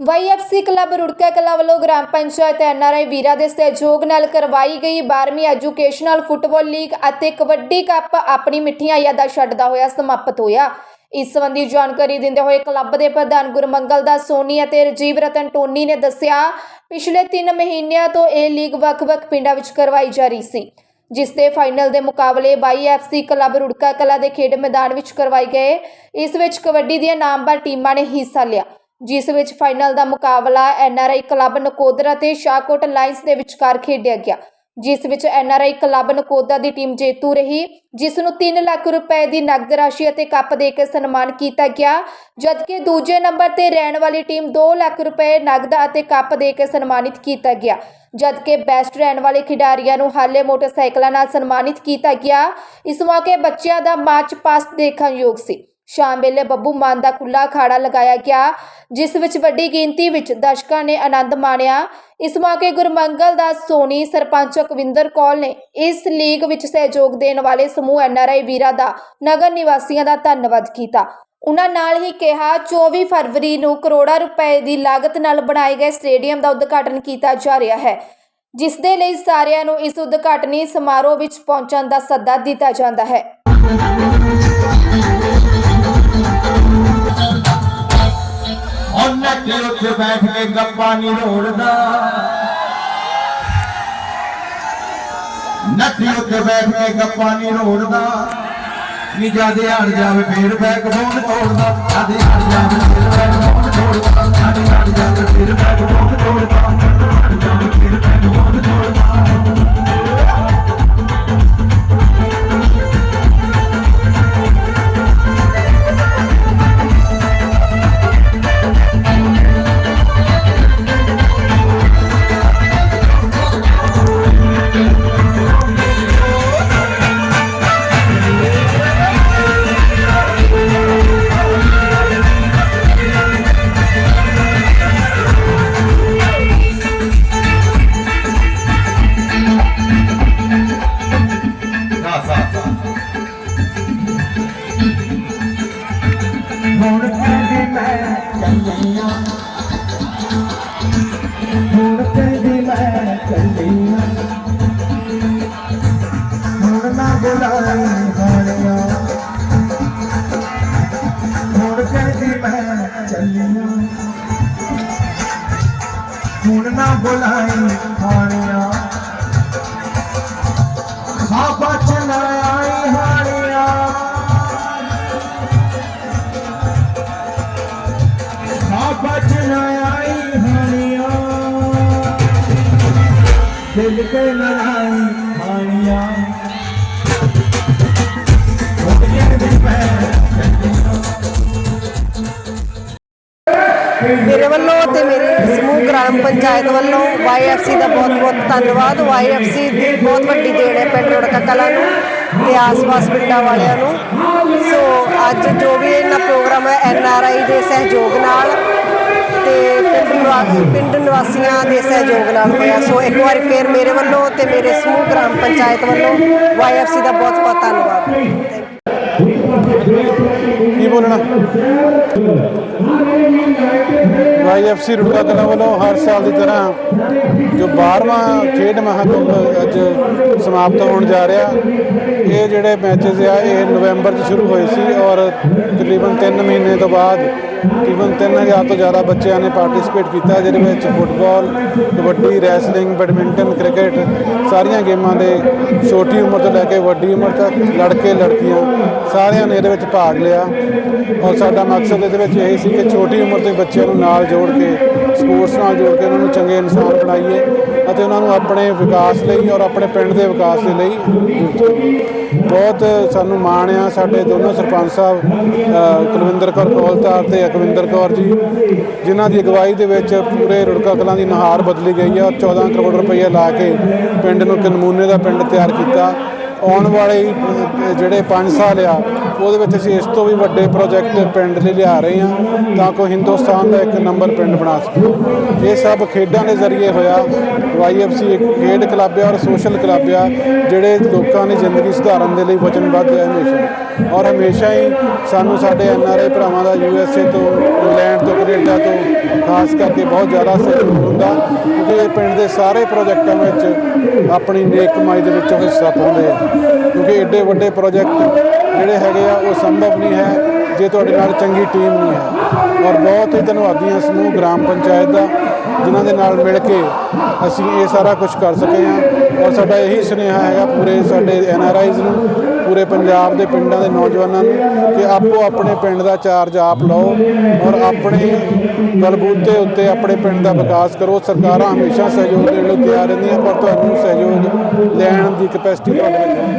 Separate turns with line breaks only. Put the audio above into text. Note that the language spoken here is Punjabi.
ਵਾਈਐਫਸੀ ਕਲੱਬ ਰੁੜਕਾ ਕਲਾ ਵੱਲੋਂ ਗ੍ਰਾਮ ਪੰਚਾਇਤ ਐਨਆਰਆਈ ਵੀਰਾ ਦੇ ਸਹਿਯੋਗ ਨਾਲ ਕਰਵਾਈ ਗਈ 12ਵੀਂ ਐਜੂਕੇਸ਼ਨਲ ਫੁੱਟਬਾਲ ਲੀਗ ਅਤੇ ਕਬੱਡੀ ਕੱਪ ਆਪਣੀ ਮਿੱਠੀਆਂ ਯਾਦਾਂ ਛੱਡਦਾ ਹੋਇਆ ਸਮਾਪਤ ਹੋਇਆ। ਇਸ ਸੰਬੰਧੀ ਜਾਣਕਾਰੀ ਦਿੰਦੇ ਹੋਏ ਕਲੱਬ ਦੇ ਪ੍ਰਧਾਨ ਗੁਰਮੰਗਲ ਦਾਸ ਸੋਨੀ ਅਤੇ ਰਜੀਵ ਰਤਨ ਟੋਨੀ ਨੇ ਦੱਸਿਆ, ਪਿਛਲੇ 3 ਮਹੀਨਿਆਂ ਤੋਂ ਇਹ ਲੀਗ ਵੱਖ-ਵੱਖ ਪਿੰਡਾਂ ਵਿੱਚ ਕਰਵਾਈ ਜਾ ਰਹੀ ਸੀ, ਜਿਸ ਦੇ ਫਾਈਨਲ ਦੇ ਮੁਕਾਬਲੇ 22 ਐਫਸੀ ਕਲੱਬ ਰੁੜਕਾ ਕਲਾ ਦੇ ਖੇਡ ਮੈਦਾਨ ਵਿੱਚ ਕਰਵਾਏ ਗਏ। ਇਸ ਵਿੱਚ ਕਬੱਡੀ ਦੀਆਂ ਨਾਮਵਰ ਟੀਮਾਂ ਨੇ ਹਿੱਸਾ ਲਿਆ। ਜਿਸ ਵਿੱਚ ਫਾਈਨਲ ਦਾ ਮੁਕਾਬਲਾ ਐਨਆਰਆਈ ਕਲੱਬ ਨਕੋਦਰ ਅਤੇ ਸ਼ਾਹਕੋਟ ਲਾਇਨਸ ਦੇ ਵਿਚਕਾਰ ਖੇਡਿਆ ਗਿਆ। ਜਿਸ ਵਿੱਚ ਐਨਆਰਆਈ ਕਲੱਬ ਨਕੋਦਰ ਦੀ ਟੀਮ ਜੇਤੂ ਰਹੀ, ਜਿਸ ਨੂੰ 3 ਲੱਖ ਰੁਪਏ ਦੀ ਨਕਦ ਰਾਸ਼ੀ ਅਤੇ ਕੱਪ ਦੇ ਕੇ ਸਨਮਾਨ ਕੀਤਾ ਗਿਆ, ਜਦਕਿ ਦੂਜੇ ਨੰਬਰ ਤੇ ਰਹਿਣ ਵਾਲੀ ਟੀਮ 2 ਲੱਖ ਰੁਪਏ ਨਕਦ ਅਤੇ ਕੱਪ ਦੇ ਕੇ ਸਨਮਾਨਿਤ ਕੀਤਾ ਗਿਆ, ਜਦਕਿ ਬੈਸਟ ਰਹਿਣ ਵਾਲੇ ਖਿਡਾਰੀਆਂ ਨੂੰ ਹਾਲੇ ਮੋਟਰਸਾਈਕਲਾਂ ਨਾਲ ਸਨਮਾਨਿਤ ਕੀਤਾ ਗਿਆ। ਇਸ ਮੌਕੇ ਬੱਚਿਆਂ ਦਾ ਮਾਰਚ ਪਾਸਟ ਦੇਖਣ ਯੋਗ ਸੀ। ਸ਼ਾਮ ਵੇਲੇ ਬੱਬੂ ਮਾਨ ਦਾ ਖੁੱਲਾ ਅਖਾੜਾ ਲਗਾਇਆ ਗਿਆ, ਜਿਸ ਵਿੱਚ ਵੱਡੀ ਗਿਣਤੀ ਵਿੱਚ ਦਰਸ਼ਕਾਂ ਨੇ ਆਨੰਦ ਮਾਣਿਆ। ਇਸ ਮੌਕੇ ਗੁਰਮੰਗਲ ਦਾਸ ਸੋਨੀ, ਸਰਪੰਚ ਅਕਵਿੰਦਰ ਕੌਰ ਨੇ ਇਸ ਲੀਗ ਵਿੱਚ ਸਹਿਯੋਗ ਦੇਣ ਵਾਲੇ ਸਮੂਹ ਐਨਆਰਆਈ ਵੀਰਾਂ ਦਾ, ਨਗਰ ਨਿਵਾਸੀਆਂ ਦਾ ਧੰਨਵਾਦ ਕੀਤਾ। ਉਨ੍ਹਾਂ ਨਾਲ ਹੀ ਕਿਹਾ 24 ਫਰਵਰੀ ਨੂੰ ਕਰੋੜਾਂ ਰੁਪਏ ਦੀ ਲਾਗਤ ਨਾਲ ਬਣਾਏ ਗਏ ਸਟੇਡੀਅਮ ਦਾ ਉਦਘਾਟਨ ਕੀਤਾ ਜਾ ਰਿਹਾ ਹੈ, ਜਿਸ ਦੇ ਲਈ ਸਾਰਿਆਂ ਨੂੰ ਇਸ ਉਦਘਾਟਨੀ ਸਮਾਰੋਹ ਵਿੱਚ ਪਹੁੰਚਣ ਦਾ ਸੱਦਾ ਦਿੱਤਾ ਜਾਂਦਾ ਹੈ।
ਉਹ ਨੱਠੇ ਬੈਠ ਕੇ ਗੱਪਾਂ ਨਹੀਂ ਰੋੜਦਾ। ਨੱਠੇ ਉੱਤੇ ਬੈਠ ਕੇ ਗੱਪਾਂ ਨਹੀਂ ਰੋੜਦਾ। ਨੀ ਜਾਦੇ ਹਟ ਜਾਵੇ ਫੇਰ ਬੈਕ ਫੋਨ ਤੋੜਦਾ। ਜਾਦੇ ਹਟ ਜਾਵੇ ਫੇਰ ਬੈਕ ਫੋਨ ਤੋੜਦਾ। ਜਾਦੇ ਹਟ ਜਾਵੇ ਫੇਰ ਬੈਕ ਫੋਨ ਤੋੜਦਾ। ਹੁਣ ਨਾ ਬੁਲਾਈ ਹਾਣੀਆਂ। ਖਾਬਾ ਚਲਾ ਆਈ ਹਾਣੀਆਂ। ਸਾਬਤ ਨਾ ਆਈ ਹਾਨੀਆਂ ਦਿਲ ਕੇ ਲੜਾਈ
ਮੇਰੇ ਵੱਲੋਂ ਤੇ ਮੇਰੇ ਸਮੂਹ ਗ੍ਰਾਮ ਪੰਚਾਇਤ ਵੱਲੋਂ ਵਾਈਐਫਸੀ ਦਾ ਬਹੁਤ-ਬਹੁਤ ਧੰਨਵਾਦ। ਵਾਈਐਫਸੀ ਦੀ ਬਹੁਤ ਵੱਡੀ ਦੇਣ ਹੈ ਪਿੰਡ ਰੁੜਕਾ ਕਲਾਂ ਨੂੰ ਤੇ ਆਸ-ਪਾਸ ਪਿੰਡਾਂ ਵਾਲਿਆਂ ਨੂੰ। ਸੋ ਅੱਜ ਜੋ ਵੀ ਇਹਨਾਂ ਪ੍ਰੋਗਰਾਮ ਹੈ ਐਨਆਰਆਈ ਦੇ ਸਹਿਯੋਗ ਨਾਲ ਤੇ ਪਿੰਡ ਨਿਵਾ- ਪਿੰਡ ਨਿਵਾਸੀਆਂ ਦੇ ਸਹਿਯੋਗ ਨਾਲ ਹੋਇਆ। ਸੋ ਇੱਕ ਵਾਰ ਫੇਰ ਮੇਰੇ ਵੱਲੋਂ ਤੇ ਮੇਰੇ ਸਮੂਹ ਗ੍ਰਾਮ ਪੰਚਾਇਤ ਵੱਲੋਂ ਵਾਈਐਫਸੀ ਦਾ ਬਹੁਤ-ਬਹੁਤ ਧੰਨਵਾਦ।
ਬੋਲਣਾ। ਵਾਈਐਫਸੀ ਰੁੜਕਾ ਕਲਾ ਵੱਲੋਂ ਹਰ ਸਾਲ ਦੀ ਤਰ੍ਹਾਂ ਜੋ 12ਵਾਂ ਖੇਡ ਮਹਾਕੁੰਭ ਅੱਜ ਸਮਾਪਤ ਹੋਣ ਜਾ ਰਿਹਾ, ਇਹ ਜਿਹੜੇ ਮੈਚਸ ਆ, ਇਹ ਨਵੰਬਰ 'ਚ ਸ਼ੁਰੂ ਹੋਏ ਸੀ ਔਰ ਤਕਰੀਬਨ 3 ਮਹੀਨੇ ਤੋਂ ਬਾਅਦ ਤਕਰੀਬਨ 3000 ਤੋਂ ਜ਼ਿਆਦਾ ਬੱਚਿਆਂ ਨੇ ਪਾਰਟਿਸਿਪੇਟ ਕੀਤਾ, ਜਿਹਦੇ ਵਿੱਚ football kabaddi wrestling badminton cricket ਸਾਰੀਆਂ ਗੇਮਾਂ ਦੇ ਛੋਟੀ ਉਮਰ ਤੋਂ ਲੈ ਕੇ ਵੱਡੀ ਉਮਰ ਤੱਕ ਲੜਕੇ, ਲੜਕੀਆਂ ਸਾਰਿਆਂ ਨੇ ਇਹਦੇ ਵਿੱਚ ਭਾਗ ਲਿਆ। ਔਰ ਸਾਡਾ ਮਕਸਦ ਇਹਦੇ ਵਿੱਚ ਇਹ ਸੀ ਕਿ ਛੋਟੀ ਉਮਰ ਦੇ ਬੱਚਿਆਂ ਨੂੰ ਨਾਲ ਜੋੜ ਕੇ ਸਪੋਰਟਸ ਨਾਲ ਜੋੜ ਕੇ ਉਹਨਾਂ ਨੂੰ ਚੰਗੇ ਇਨਸਾਨ ਬਣਾਈਏ। ਅਤੇ ਉਹਨਾਂ ਨੂੰ ਆਪਣੇ ਵਿਕਾਸ ਲਈ ਔਰ ਆਪਣੇ ਪਿੰਡ ਦੇ ਵਿਕਾਸ ਦੇ ਲਈ ਬਹੁਤ ਸਾਨੂੰ ਮਾਣ ਆ। ਸਾਡੇ ਦੋਨੋਂ ਸਰਪੰਚ ਸਾਹਿਬ ਕੁਲਵਿੰਦਰ ਕੌਰ ਕੌਲਤਾਰ ਤੇ ਅਕਵਿੰਦਰ ਕੌਰ ਜੀ, ਜਿਨ੍ਹਾਂ ਦੀ ਅਗਵਾਈ ਦੇ ਵਿੱਚ ਪੂਰੇ ਰੁੜਕਾ ਕਲਾਂ ਦੀ ਨਹਾਰ ਬਦਲੀ ਗਈ ਹੈ ਔਰ 14 ਕਰੋੜ ਰੁਪਏ ਲਾ ਕੇ ਪਿੰਡ ਨੂੰ ਇੱਕ ਨਮੂਨੇ ਦਾ ਪਿੰਡ ਤਿਆਰ ਕੀਤਾ। ਆਉਣ ਵਾਲੇ ਜਿਹੜੇ 5 ਸਾਲ ਆ, ਉਹਦੇ ਵਿੱਚ ਅਸੀਂ ਇਸ ਤੋਂ ਵੀ ਵੱਡੇ ਪ੍ਰੋਜੈਕਟ ਪਿੰਡ ਲਈ ਲਿਆ ਰਹੇ ਹਾਂ, ਤਾਂ ਕਿ ਹਿੰਦੁਸਤਾਨ ਦਾ ਇੱਕ ਨੰਬਰ ਪਿੰਡ ਬਣਾ ਸਕੀਏ ਇਹ ਸਭ ਖੇਡਾਂ ਦੇ ਜ਼ਰੀਏ ਹੋਇਆ ਵਾਈਐਫਸੀ ਇੱਕ ਖੇਡ ਕਲੱਬ ਹੈ ਔਰ ਸੋਸ਼ਲ ਕਲੱਬ ਆ, ਜਿਹੜੇ ਲੋਕਾਂ ਦੀ ਜ਼ਿੰਦਗੀ ਸੁਧਾਰਨ ਦੇ ਲਈ ਵਚਨਬੱਧ ਹੈ ਹਮੇਸ਼ਾ ਔਰ ਹਮੇਸ਼ਾ ਹੀ ਸਾਨੂੰ ਸਾਡੇ ਐਨਆਰਆਈ ਭਰਾਵਾਂ ਦਾ ਯੂਐਸਏ ਤੋਂ, ਇੰਗਲੈਂਡ ਤੋਂ, ਕੈਨੇਡਾ ਤੋਂ, ਖਾਸ ਕਰਕੇ ਬਹੁਤ ਜ਼ਿਆਦਾ ਸਹਿਯੋਗ ਹੁੰਦਾ। ਕਿਉਂਕਿ ਇਹ ਪਿੰਡ ਦੇ ਸਾਰੇ ਪ੍ਰੋਜੈਕਟਾਂ ਵਿੱਚ ਆਪਣੀ ਨੇਕ ਕਮਾਈ ਦੇ ਵਿੱਚੋਂ ਹਿੱਸਾ ਪਾਉਂਦੇ ਆ। ਕਿਉਂਕਿ ਐਡੇ ਵੱਡੇ ਪ੍ਰੋਜੈਕਟ ਜਿਹੜੇ ਹੈਗੇ ਆ, ਉਹ ਸੰਭਵ ਨਹੀਂ ਹੈ, ਜੇ ਤੁਹਾਡੇ ਨਾਲ ਚੰਗੀ ਟੀਮ ਨਹੀਂ ਹੈ। ਔਰ ਬਹੁਤ ਹੀ ਧੰਨਵਾਦੀ ਹਾਂ ਸਮੂਹ ਗ੍ਰਾਮ ਪੰਚਾਇਤ ਦਾ। ਜਿਨ੍ਹਾਂ ਦੇ ਨਾਲ ਮਿਲ ਕੇ ਅਸੀਂ ਇਹ ਸਾਰਾ ਕੁਝ ਕਰ ਸਕੇ ਹਾਂ। ਔਰ ਸਾਡਾ ਇਹੀ ਸੁਨੇਹਾ ਹੈਗਾ ਪੂਰੇ ਸਾਡੇ ਐਨ ਆਰ ਆਈਜ਼ ਨੂੰ, ਪੂਰੇ ਪੰਜਾਬ ਦੇ ਪਿੰਡਾਂ ਦੇ ਨੌਜਵਾਨਾਂ ਨੂੰ ਕਿ ਆਪੋ ਆਪਣੇ ਪਿੰਡ ਦਾ ਚਾਰਜ ਆਪ ਲਓ ਔਰ ਆਪਣੇ ਬਲਬੂਤੇ ਉੱਤੇ ਆਪਣੇ ਪਿੰਡ ਦਾ ਵਿਕਾਸ ਕਰੋ। ਸਰਕਾਰਾਂ ਹਮੇਸ਼ਾ ਸਹਿਯੋਗ ਦੇਣ ਲਈ ਤਿਆਰ ਰਹਿੰਦੀਆਂ, ਪਰ ਤੁਹਾਨੂੰ ਸਹਿਯੋਗ ਲੈਣ ਦੀ ਕਪੈਸਿਟੀ ਤੁਹਾਡੇ ਵਿੱਚ ਹੋਣੀ